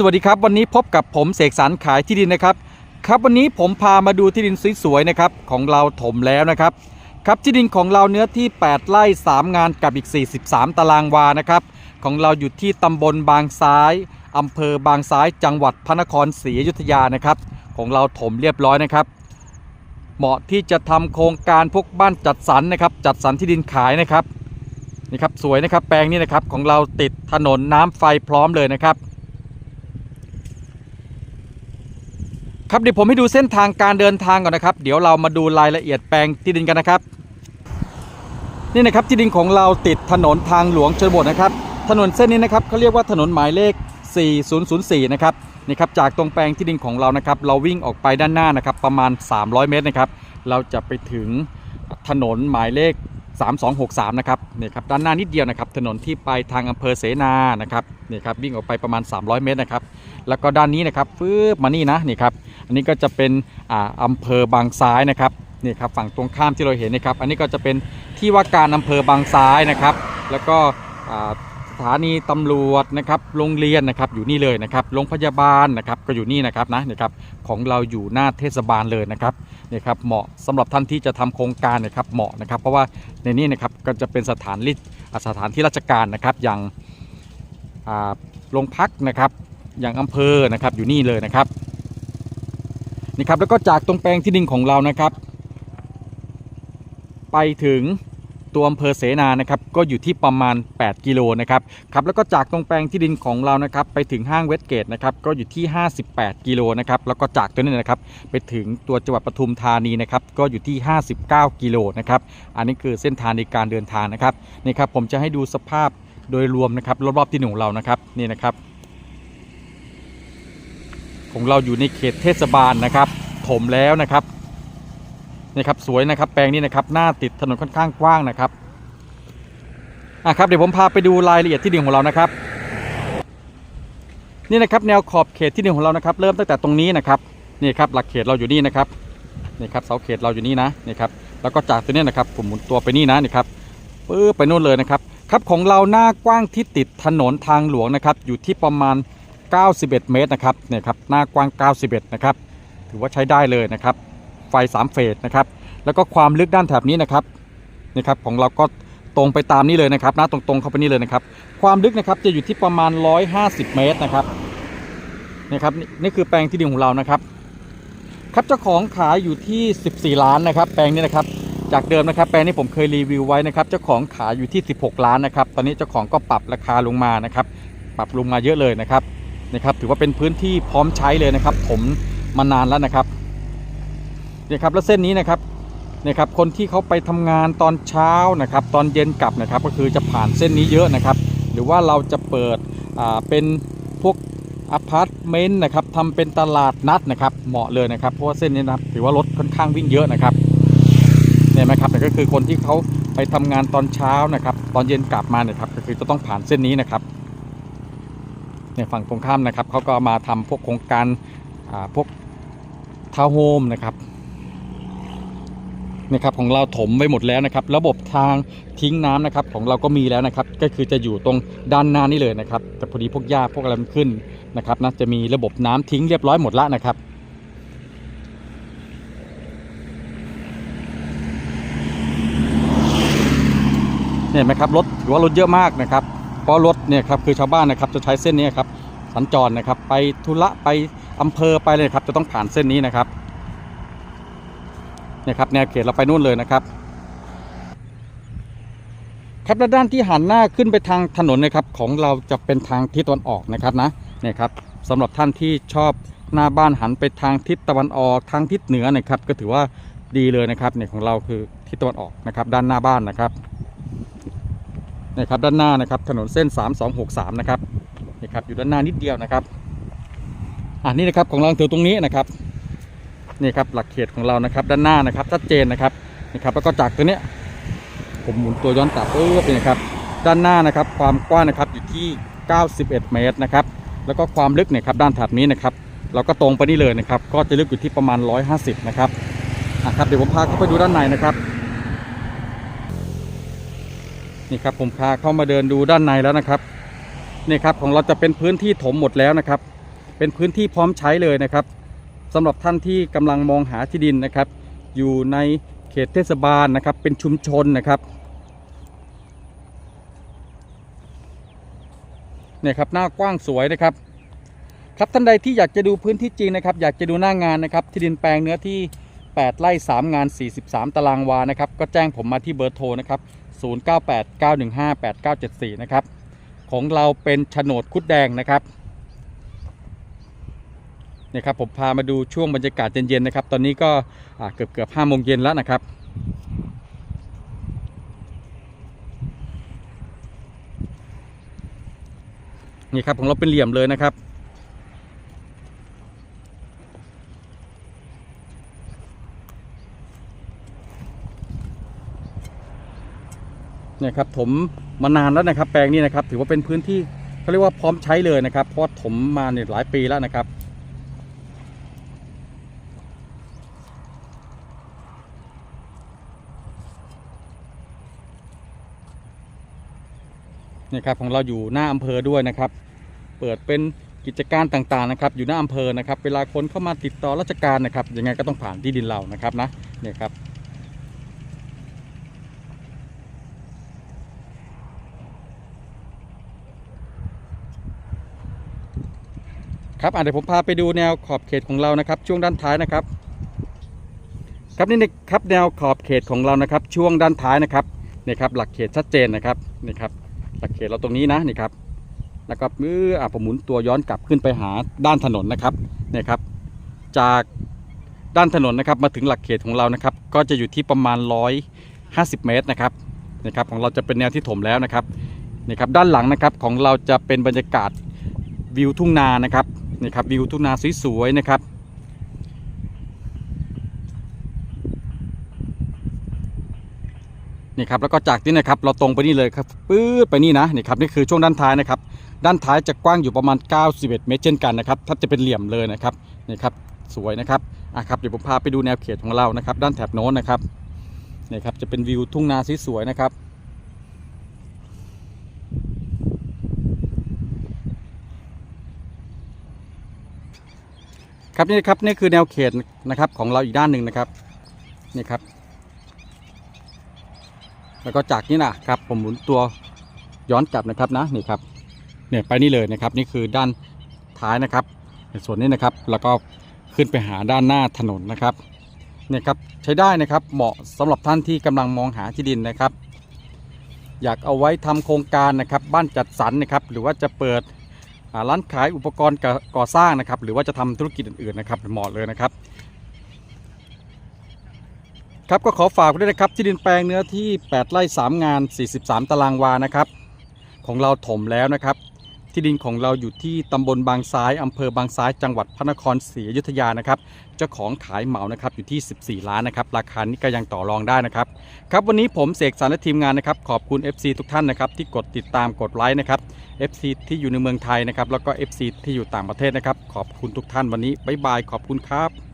สวัสดีครับ วันนี้พบกับผมเสกสรรขายที่ดินนะครับ ครับวันนี้ผมพามาดูที่ดินสวยๆนะครับของเราถมแล้วนะครับ ครับที่ดินของเราเนื้อที่ 8 ไร่3 งานกับอีก 43 ตารางวานะครับ ของเราอยู่ที่ตำบลบางซ้ายอำเภอบางซ้ายจังหวัดพระนครศรีอยุธยานะครับ ของเราถมเรียบร้อยนะครับ เหมาะที่จะทำโครงการพวกบ้านจัดสรรนะครับ จัดสรรที่ดินขายนะครับนี่ครับสวยนะครับแปลงนี้นะครับของเราติดถนนน้ำไฟพร้อมเลยนะครับ ครับเดี๋ยวผมให้ดูเส้นทางการเดินทางก่อนนะครับ เดี๋ยวเรามาดูรายละเอียดแปลงที่ดินกันนะครับ นี่นะครับที่ดินของเราติดถนนทางหลวงชนบทนะครับ ถนนเส้นนี้นะครับเขาเรียกว่าถนนหมายเลข 4004 นะครับนี่ครับจากตรงแปลงที่ดินของเรานะครับ เราวิ่งออกไปด้านหน้านะครับ ประมาณ 300 เมตรนะครับ เราจะไปถึงถนนหมายเลข 3263 นะครับนี่ครับด้านหน้านิดเดียวนะครับ ถนนที่ไปทางอำเภอเสนานะครับนี่ครับวิ่งออกไปประมาณ 300 เมตรนะครับ แล้วก็ด้านนี้นะครับฟืบมานี่นะนี่ครับอันนี้ก็จะเป็นอ่าอำเภอบางซ้ายนะครับนี่ครับฝั่งตรงข้ามที่เราเห็นนะครับ อันนี้ก็จะเป็นที่ว่าการอำเภอบางซ้ายนะครับ แล้วก็อ่า ถานีตำรวจนะครับโรงเรียนนะครับอยู่นี่เลยนะครับโรงพยาบาลนะครับก็อยู่นี่นะครับนะนี่ครับของเราอยู่หน้าเทศบาลเลยนะครับนี่ครับเหมาะสำหรับท่านที่จะทำโครงการนะครับเหมาะนะครับ เพราะว่าในนี้นะครับก็จะเป็นสถานริอ่าสถานที่ราชการนะครับอย่างโรงพักนะครับอย่างอำเภอนะครับอยู่นี่เลยนะครับนี่ครับแล้วก็จากตรงแปลงที่ดินของเรานะครับ ไปถึง ตัวอำเภอเสนานะครับก็อยู่ที่ประมาณ 8 กิโลนะครับครับแล้วก็จากตรงแปลงที่ดินของเรานะครับไปถึงห้างเวสเกตนะครับก็อยู่ที่ 58 กิโลนะครับแล้วก็จากตัวนี้นะครับไปถึงตัวจังหวัดปทุมธานีนะครับก็อยู่ที่ 59 กิโลนะครับอันนี้คือเส้นทางในการเดินทางนะครับนี่ครับผมจะให้ดูสภาพโดยรวมนะครับรอบๆที่ดินของเรานะครับนี่นะครับ ของเราอยู่ในเขตเทศบาลนะครับ ถมแล้วนะครับ นี่ครับสวยนะครับแปลงนี้นะครับหน้าติดถนนค่อนข้างกว้างนะครับอะครับเดี๋ยวผมพาไปดูรายละเอียดที่ดินของเรานะครับ นี่นะครับแนวขอบเขตที่ดินของเรานะครับ เริ่มตั้งแต่ตรงนี้นะครับนี่ครับหลักเขตเราอยู่นี่นะครับนี่ครับเสาเขตเราอยู่นี่นะนี่ครับแล้วก็จากตัวนี้นะครับผมหมุนตัวไปนี่นะนี่ครับปื้อไปนู่นเลยนะครับครับของเราหน้ากว้างที่ติดถนนทางหลวงนะครับ อยู่ที่ประมาณ 91 เมตรนะครับเนี่ยครับหน้ากว้าง 91 นะครับ ถือว่าใช้ได้เลยนะครับ ไฟ 3 เฟสนะครับ แล้วก็ความลึกด้านแถบนี้นะครับนี่ครับของเราก็ตรงไปตามนี้เลยนะครับน้าตรงๆเข้าไปนี่เลยนะครับ ความลึกนะครับจะอยู่ที่ประมาณ 150 เมตรนะครับนี่ครับนี่นี่คือแปลงที่ดินของเรานะครับครับเจ้าของขายอยู่ที่ 14 ล้านนะครับ แปลงนี้นะครับ จากเดิมนะครับ แปลงนี้ผมเคยรีวิวไว้นะครับ เจ้าของขายอยู่ที่ 16 ล้านนะครับ ตอนนี้เจ้าของก็ปรับราคาลงมานะครับ ปรับลงมาเยอะเลยนะครับนะครับ ถือว่าเป็นพื้นที่พร้อมใช้เลยนะครับ ผมมานานแล้วนะครับ นี่ยครับแล้วเส้นนี้นะครับเนี่ยครับคนที่เขาไปทำงานตอนเช้านะครับตอนเย็นกลับนะครับก็คือจะผ่านเส้นนี้เยอะนะครับ หรือว่าเราจะเปิดอ่าเป็นพวกอพาร์ตเมนต์นะครับทำเป็นตลาดนัดนะครับ เหมาะเลยนะครับ เพราะว่าเส้นนี้นะครับถือว่ารถค่อนข้างวิ่งเยอะนะครับเนี่ยไหมครับเนี่ยก็คือคนที่เขาไปทำงานตอนเช้านะครับ ตอนเย็นกลับมาเนี่ยครับก็คือจะต้องผ่านเส้นนี้นะครับในฝั่งตรงข้ามนะครับเขาก็มาทำพวกโครงการอ่าพวกทาวน์โฮมนะครับ นะครับของเราถมไว้หมดแล้วนะครับ ระบบทางทิ้งน้ำนะครับ ของเราก็มีแล้วนะครับ ก็คือจะอยู่ตรงด้านหน้านี่เลยนะครับ แต่พอดีพวกหญ้าพวกอะไรมันขึ้นนะครับนะจะมีระบบน้ำทิ้งเรียบร้อยหมดละนะครับเนี่ยเห็นไหมครับรถถือว่ารถเยอะมากนะครับ เพราะรถเนี่ยครับคือชาวบ้านนะครับจะใช้เส้นนี้ครับสัญจรนะครับ ไปธุระไปอำเภอไปเลยครับจะต้องผ่านเส้นนี้นะครับ นี่ยครับแนวเขตเราไปนู่นเลยนะครับ ครับและด้านที่หันหน้าขึ้นไปทางถนนนะครับของเราจะเป็นทางทิศตะวันออกนะครับนะเนี่ยครับสำหรับท่านที่ชอบหน้าบ้านหันไปทางทิศตะวันออกทางทิศเหนือนะครับก็ถือว่าดีเลยนะครับเนี่ยของเราคือทิศตะวันออกนะครับ ด้านหน้าบ้านนะครับนะครับด้านหน้านะครับถนนเส้น 3263 นะครับนี่ครับอยู่ด้านหน้านิดเดียวนะครับอ่านี่นะครับของเราถือตรงนี้นะครับ นี่ครับหลักเขตของเรานะครับ ด้านหน้านะครับชัดเจนนะครับนี่ครับแล้วก็จากตัวเนี้ยผมหมุนตัวย้อนกลับเออเป็นนะครับด้านหน้านะครับ ความกว้างนะครับอยู่ที่ 91 เมตรนะครับแล้วก็ความลึกเนี่ยครับด้านถัดนี้นะครับ เราก็ตรงไปนี่เลยนะครับ ก็จะลึกอยู่ที่ประมาณ 150 นะครับอะครับเดี๋ยวผมพาเข้าไปดูด้านในนะครับนี่ครับผมพาเข้ามาเดินดูด้านในแล้วนะครับนี่ครับของเราจะเป็นพื้นที่ถมหมดแล้วนะครับ เป็นพื้นที่พร้อมใช้เลยนะครับ สำหรับท่านที่กำลังมองหาที่ดินนะครับ อยู่ในเขตเทศบาลนะครับ เป็นชุมชนนะครับเนี่ยครับหน้ากว้างสวยนะครับ ครับท่านใดที่อยากจะดูพื้นที่จริงนะครับ อยากจะดูหน้างานนะครับ ที่ดินแปลงเนื้อที่ 8 ไร่ 3 งาน 43 ตารางวานะครับ ก็แจ้งผมมาที่เบอร์โทรนะครับ 0989158974 นะครับ ของเราเป็นโฉนดคุดแดงนะครับ นี่ยครับผมพามาดูช่วงบรรยากาศเย็นๆนะครับ ตอนนี้ก็เกือบเกือบห้าโมงเย็นแล้วนะครับนี่ครับของเราเป็นเหลี่ยมเลยนะครับ เนี่ยครับถมมานานแล้วนะครับ แปลงนี้นะครับ ถือว่าเป็นพื้นที่เขาเรียกว่าพร้อมใช้เลยนะครับเพราะถมมาเนี่ยหลายปีแล้วนะครับ นี่ครับของเราอยู่หน้าอำเภอด้วยนะครับ เปิดเป็นกิจการต่างๆนะครับ อยู่หน้าอำเภอนะครับ เวลาคนเข้ามาติดต่อราชการนะครับยังไงก็ต้องผ่านที่ดินเรานะครับนะเนี่ยครับครับอะเดี๋ยวผมพาไปดูแนวขอบเขตของเรานะครับ ช่วงด้านท้ายนะครับ ครับนี่นะครับแนวขอบเขตของเรานะครับ ช่วงด้านท้ายนะครับนี่ครับหลักเขตชัดเจนนะครับนี่ครับ หลักเขตเราตรงนี้นะนี่ครับแล้วก็มืออะผมหมุนตัวย้อนกลับขึ้นไปหาด้านถนนนะครับเนี่ยครับ จากด้านถนนนะครับมาถึงหลักเขตของเรานะครับ ก็จะอยู่ที่ประมาณ 150 เมตรนะครับนี่ครับของเราจะเป็นแนวที่ถมแล้วนะครับนี่ครับด้านหลังนะครับของเราจะเป็นบรรยากาศวิวทุ่งนานะครับนี่ครับวิวทุ่งนาสวยๆนะครับ นี่ครับแล้วก็จากนี้นะครับเราตรงไปนี่เลยครับปื๊ดไปนี่นะนี่ครับนี่คือช่วงด้านท้ายนะครับด้านท้ายจะกว้างอยู่ประมาณ 91 เมตรเช่นกันนะครับถ้าจะเป็นเหลี่ยมเลยนะครับนี่ครับสวยนะครับอะครับเดี๋ยวผมพาไปดูแนวเขตของเรานะครับ ด้านแถบโน้นนะครับนี่ครับจะเป็นวิวทุ่งนาสวยๆนะครับครับนี่ครับนี่คือแนวเขตนะครับของเราอีกด้านหนึ่งนะครับนี่ครับ แล้วก็จากนี้นะครับผมหมุนตัวย้อนกลับนะครับนะนี่ครับเนี่ยไปนี่เลยนะครับนี่คือด้านท้ายนะครับในส่วนนี้นะครับแล้วก็ขึ้นไปหาด้านหน้าถนนนะครับเนี่ยครับใช้ได้นะครับเหมาะสำหรับท่านที่กำลังมองหาที่ดินนะครับ อยากเอาไว้ทำโครงการนะครับบ้านจัดสรรนะครับหรือว่าจะเปิดร้านขายอุปกรณ์ก่อก่อสร้างนะครับหรือว่าจะทำธุรกิจอื่นๆนะครับเหมาะเลยนะครับ ครับก็ขอฝากด้วยนะครับที่ดินแปลงเนื้อที่ 8 ไร่ 3 งาน 43 ตารางวานะครับ ของเราถมแล้วนะครับ ที่ดินของเราอยู่ที่ตำบลบางซ้ายอำเภอบางซ้ายจังหวัดพระนครศรีอยุธยานะครับ เจ้าของขายเหมานะครับอยู่ที่ 14 ล้านนะครับ ราคานี้ก็ยังต่อรองได้นะครับ ครับวันนี้ผมเสกสรรและทีมงานนะครับ ขอบคุณ FC ทุกท่านนะครับที่กดติดตามกดไลค์นะครับ FC ที่อยู่ในเมืองไทยนะครับแล้วก็ FC ที่อยู่ต่างประเทศนะครับขอบคุณทุกท่านวันนี้บ๊ายบายขอบคุณครับ